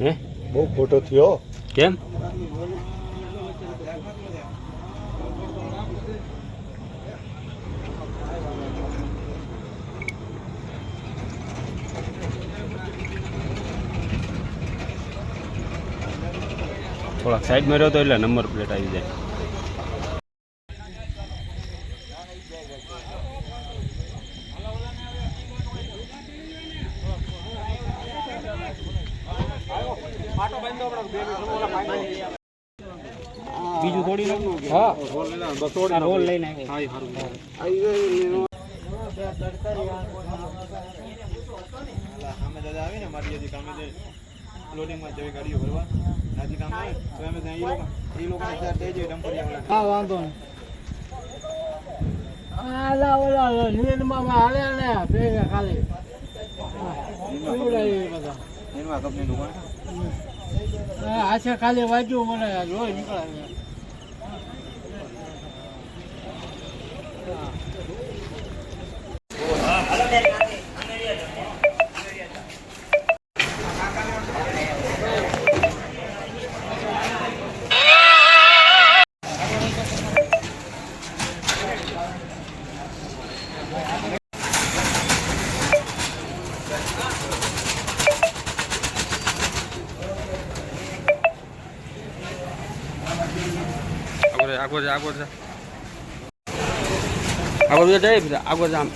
હે? બહુ ખોટો થયો. કેમ? થોડાક સાઈડમાં રહ્યો તો એટલે નંબર પ્લેટ આવી જાય. બીજું થોડી હા. રોલ લઈને અમે દાદા આવીને મારી હજી કામે જઈ લોડિંગમાં જઈ ગાડીઓ ભરવા નાથી કામ આવે તો અમે ત્યાં એ લોકો એ લોકોને ત્યાં થઈ જાય ડમ્પરિયા હા વાંધો નહીં આલા ઓલા નીલમાં હાલે ને ભેગા ખાલી હા, પીવડાવી બધા હા, આછા ખાલી વાંચ્યું મને લોહી નીકળે છે. આગળ આગળ આગળ આગળ જાય આગળ આમ.